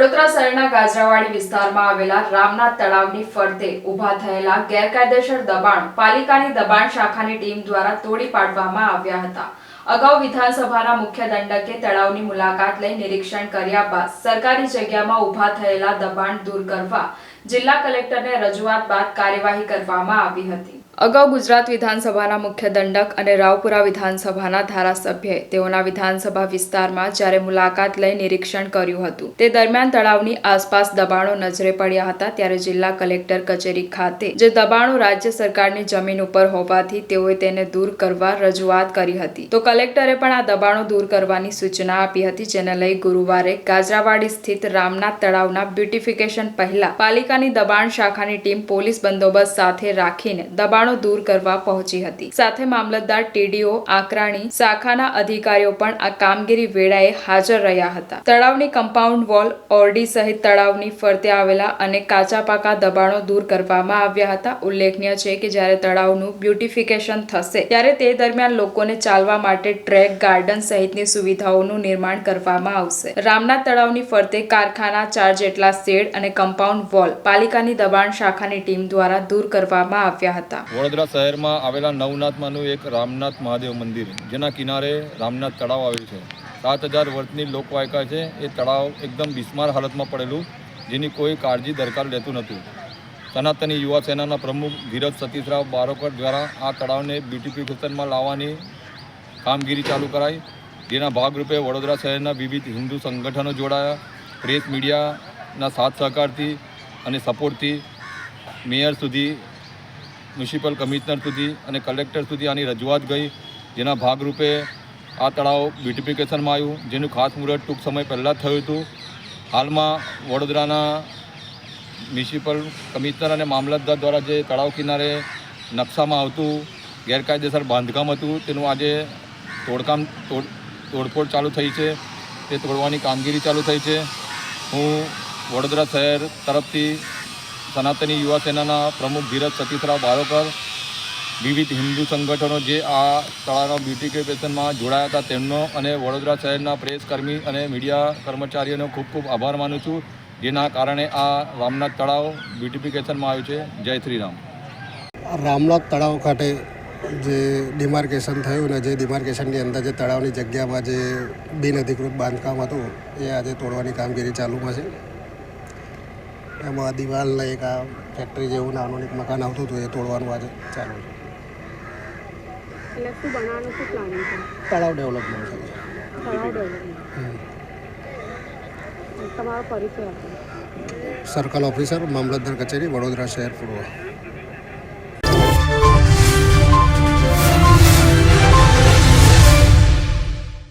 વડોદરા શહેરના ગાજરાવાડી વિસ્તારમાં આવેલા રામનાથ તળાવની ફરતે ઊભા થયેલા ગેરકાયદેસર દબાણ પાલિકાની દબાણ શાખાની ટીમ દ્વારા તોડી પાડવામાં આવ્યા હતા. અગાઉ વિધાનસભાના મુખ્ય દંડકે તળાવની મુલાકાત લઈ નિરીક્ષણ કર્યા બાદ સરકારી જગ્યામાં ઊભા થયેલા દબાણ દૂર કરવા જિલ્લા કલેક્ટરને રજૂઆત બાદ કાર્યવાહી કરવામાં આવી હતી. અગાઉ ગુજરાત વિધાનસભાના મુખ્ય દંડક અને રાવપુરા વિધાનસભાના ધારાસભ્યએ તેઓના વિધાનસભા વિસ્તારમાં જ્યારે મુલાકાત લઈ નિરીક્ષણ કર્યું હતું. તે દરમિયાન તળાવની આસપાસ દબાણો નજરે પડ્યા હતા ત્યારે જિલ્લા કલેક્ટર કચેરી ખાતે, જે દબાણો રાજ્ય સરકારની જમીન ઉપર હોવાથી તેઓએ તેને દૂર કરવા રજૂઆત કરી હતી. તો કલેક્ટરે પણ આ દબાણો દૂર કરવાની સૂચના આપી હતી, જેને લઈ ગુરુવારે ગાજરાવાડી સ્થિત રામનાથ તળાવના બ્યુટિફિકેશન પહેલા પાલિકાની દબાણ શાખાની ટીમ પોલીસ બંદોબસ્ત સાથે રાખીને દબાણો દૂર કરવા પહોંચી હતી. સાથે મામલતદાર ટીડીઓ, આકરાણી, શાખાના અધિકારીઓ પણ આ કામગીરી વેળાએ હાજર રહ્યા હતા. તળાવની કમ્પાઉન્ડ વોલ ઓરડી સહિત તળાવની ફરતે આવેલા અને કાચા પાકા દબાણો દૂર કરવામાં આવ્યા હતા. ઉલ્લેખનીય છે કે જ્યારે તળાવનું બ્યુટિફિકેશન થશે, ત્યારે તે દરમિયાન લોકોને ચાલવા માટે ટ્રેક, ગાર્ડન સહિતની સુવિધાઓનું નિર્માણ કરવામાં આવશે. રામનાથ તળાવની ફરતે કારખાના ચાર જેટલા શેડ અને કમ્પાઉન્ડ વોલ પાલિકાની દબાણ શાખાની ટીમ દ્વારા દૂર કરવામાં આવ્યા હતા. વડોદરા શહેરમાં આવેલા નવનાથમાંનું એક રામનાથ મહાદેવ મંદિર, જેના કિનારે રામનાથ તળાવ આવ્યું છે. સાત હજાર વર્ષની લોકવાયકા છે. એ તળાવ એકદમ બિસ્માર હાલતમાં પડેલું, જેની કોઈ કાળજી દરકાર લેતું નહોતું. સનાતની યુવા સેનાના પ્રમુખ ધીરજ સતીશરાવ બારોકર દ્વારા આ તળાવને બ્યુટિફિકેશનમાં લાવવાની કામગીરી ચાલુ કરાઈ. જેના ભાગરૂપે વડોદરા શહેરના વિવિધ હિન્દુ સંગઠનો જોડાયા. પ્રેસ મીડિયાના સાથ સહકારથી અને સપોર્ટથી મેયર સુધી મ્યુનિસિપલ કમિશનર સુધી અને કલેક્ટર સુધી આની રજૂઆત ગઈ, જેના ભાગરૂપે આ તળાવ બ્યુટિફિકેશનમાં આવ્યું, જેનું ખાસ મુહૂર્ત ટૂંક સમય પહેલાં જ થયું હતું. હાલમાં વડોદરાના મ્યુનિસિપલ કમિશનર અને મામલતદાર દ્વારા જે તળાવ કિનારે નકશામાં આવતું ગેરકાયદેસર બાંધકામ હતું, તેનું આજે તોડકામ, તોડ, તોડફોડ ચાલુ થઈ છે. તે તોડવાની કામગીરી ચાલુ થઈ છે. હું વડોદરા શહેર તરફથી સનાતની યુવા સેનાના પ્રમુખ ધીરજ સતીશરાવ બારોકર, વિવિધ હિન્દુ સંગઠનો જે આ તળાવના બ્યુટિફિકેશનમાં જોડાયા હતા, તેમનો અને વડોદરા શહેરના પ્રેસ કર્મી અને મીડિયા કર્મચારીઓનો ખૂબ ખૂબ આભાર માનું છું, જેના કારણે આ રામનાથ તળાવ બ્યુટિફિકેશનમાં આવ્યું છે. જય શ્રી રામ રામનાથ તળાવ ખાતે જે ડિમાર્કેશન થયું ને જે ડિમાર્કેશનની અંદર જે તળાવની જગ્યામાં જે બિનઅધિકૃત બાંધકામ હતું, એ આજે તોડવાની કામગીરી ચાલુમાં છે. એમાં દિવાલને એક આ ફેક્ટરી જેવું નાનું એક મકાન આવતું હતું એ તોડવાનું આજે ચાલુ છે. તળાવ ડેવલપમેન્ટ છે. તમારો પરિચય સર્કલ ઓફિસર મામલતદાર કચેરી વડોદરા શહેર પૂર્વ.